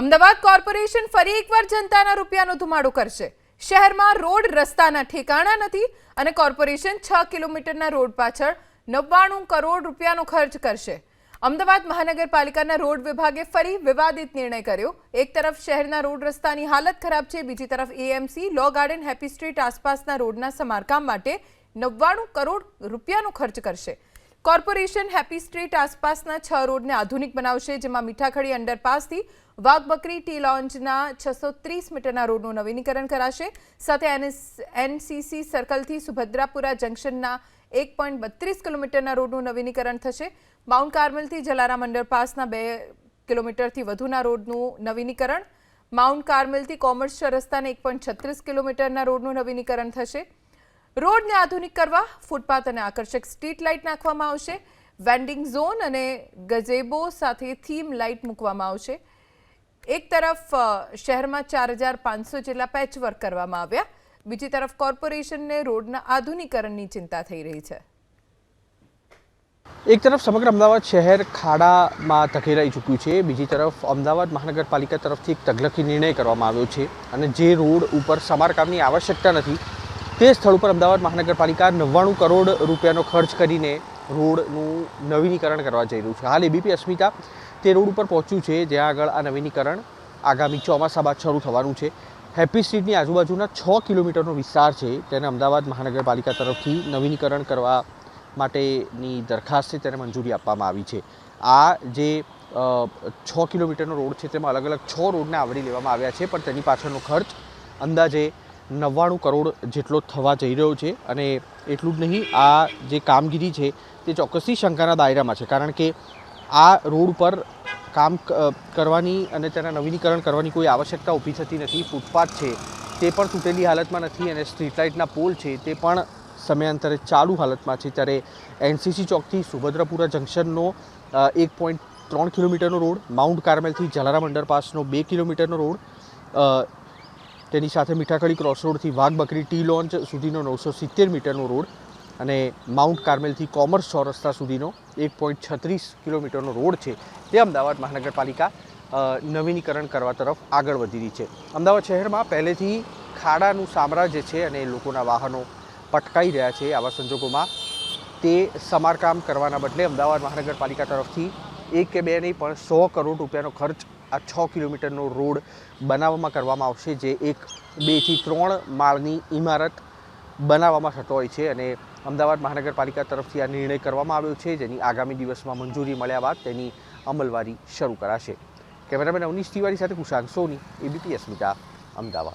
Ahmedabad corporation ફરી એકવાર જનતાના રૂપિયાનો ધુમાડો કરશે. શહેરમાં રોડ, રસ્તાના ઠેકાણા નથી અને કોર્પોરેશન છ કિલોમીટરના રોડ પાછળ નવ્વાણું કરોડ રૂપિયાનો ખર્ચ કરશે. અમદાવાદ મહાનગરપાલિકાના રોડ વિભાગે ફરી વિવાદિત નિર્ણય કર્યો. એક તરફ શહેરના રોડ રસ્તાની હાલત ખરાબ છે, બીજી તરફ AMC, law garden, happy street આસપાસના રોડના સમારકામ માટે નવ્વાણું કરોડ રૂપિયાનો ખર્ચ કરશે. કોર્પોરેશન હેપી સ્ટ્રીટ આસપાસના છ રોડને આધુનિક બનાવશે, જેમાં મીઠાખડી અંડરપાસથી વાઘબકરી ટી લોન્જના છસો ત્રીસ મીટરના રોડનું નવીનીકરણ કરાશે. સાથે એનસીસી સર્કલથી સુભદ્રાપુરા જંકશનના એક પોઈન્ટ બત્રીસ કિલોમીટરના રોડનું નવીનીકરણ થશે. માઉન્ટ કાર્મેલથી જલારામ અંડરપાસના બે કિલોમીટરથી વધુના રોડનું નવીનીકરણ. માઉન્ટ કાર્મેલથી કોમર્સ રસ્તાને એક પોઈન્ટ છત્રીસ કિલોમીટરના રોડનું નવીનીકરણ થશે. રોડને આધુનિક કરવા ફૂટપાથ અને આકર્ષક સ્ટ્રીટ લાઇટ નાખવામાં આવશે. વેન્ડિંગ ઝોન અને ગઝેબો સાથે થીમ લાઇટ મૂકવામાં આવશે. એક તરફ શહેરમાં ચાર હજાર પાંચસો જેટલા પેચવર્ક કરવામાં આવ્યા. બીજી તરફ, કોર્પોરેશનને રોડના આધુનિકરણની ચિંતા થઈ રહી છે. એક તરફ સમગ્ર અમદાવાદ શહેર ખાડામાં ધકેલાઈ ચૂક્યું છે. બીજી તરફ, અમદાવાદ મહાનગરપાલિકા તરફથી એક તગલખી નિર્ણય કરવામાં આવ્યો છે અને જે રોડ ઉપર સમારકામની આવશ્યકતા નથી તે સ્થળ ઉપર અમદાવાદ મહાનગરપાલિકા નવ્વાણું કરોડ રૂપિયાનો ખર્ચ કરીને રોડનું નવીનીકરણ કરવા જઈ રહ્યું છે. હાલ એબીપી અસ્મિતા તે રોડ ઉપર પહોંચ્યું છે, જ્યાં આગળ આ નવીનીકરણ આગામી ચોમાસા બાદ શરૂ થવાનું છે. હેપી સ્ટ્રીટની આજુબાજુના છ કિલોમીટરનો વિસ્તાર છે. તેને અમદાવાદ મહાનગરપાલિકા તરફથી નવીનીકરણ કરવા માટેની દરખાસ્ત છે, તેને મંજૂરી આપવામાં આવી છે. આ જે છ કિલોમીટરનો રોડ છે, તેમાં અલગ અલગ છ રોડને આવરી લેવામાં આવ્યા છે, પણ તેની પાછળનો ખર્ચ અંદાજે નવ્વાણું કરોડ જેટલો થવા જઈ રહ્યો છે અને એટલું જ નહીં, આ જે કામગીરી છે તે ચોક્કસથી શંકાના દાયરામાં છે. કારણ કે આ રોડ ઉપર કામ કરવાની અને તેના નવીનીકરણ કરવાની કોઈ આવશ્યકતા ઊભી થતી નથી. ફૂટપાથ છે તે પણ તૂટેલી હાલતમાં નથી અને સ્ટ્રીટ લાઇટના પોલ છે તે પણ સમયાંતરે ચાલુ હાલતમાં છે. ત્યારે એનસીસી ચોકથી સુભદ્રપુરા જંકશનનો એક પોઈન્ટ ત્રણ કિલોમીટરનો રોડ, માઉન્ટ કાર્મેલથી જલારામ અંડરપાસનો બે કિલોમીટરનો રોડ તેની સાથે મીઠાકડી ક્રોસ રોડથી વાઘ બકરી ટી લોન્ચ સુધીનો નવસો સિત્તેર મીટરનો રોડ અને માઉન્ટ કાર્મેલથી કોમર્સ ચોરસ્તા સુધીનો એક પોઈન્ટ છત્રીસ કિલોમીટરનો રોડ છે. તે અમદાવાદ મહાનગરપાલિકા નવીનીકરણ કરવા તરફ આગળ વધી રહી છે. અમદાવાદ શહેરમાં પહેલેથી ખાડાનું સામ્રાજ્ય છે અને લોકોના વાહનો પટકાઈ રહ્યા છે આવા સંજોગોમાં. તે સમારકામ કરવાના બદલે અમદાવાદ મહાનગરપાલિકા તરફથી એક કે બે નહીં પણ સો કરોડ રૂપિયાનો ખર્ચ આ છ કિલોમીટરનો રોડ બનાવવામાં કરવામાં આવશે, જે એક બેથી ત્રણ માળની ઇમારત બનાવવામાં થતો હોય છે અને અમદાવાદ મહાનગરપાલિકા તરફથી આ નિર્ણય કરવામાં આવ્યો છે, જેની આગામી દિવસમાં મંજૂરી મળ્યા બાદ તેની અમલવારી શરૂ કરાશે. કેમેરામેન અવનીશ તિવારી સાથે કુશાંક સોની, એબીપી અસ્મિતા, અમદાવાદ.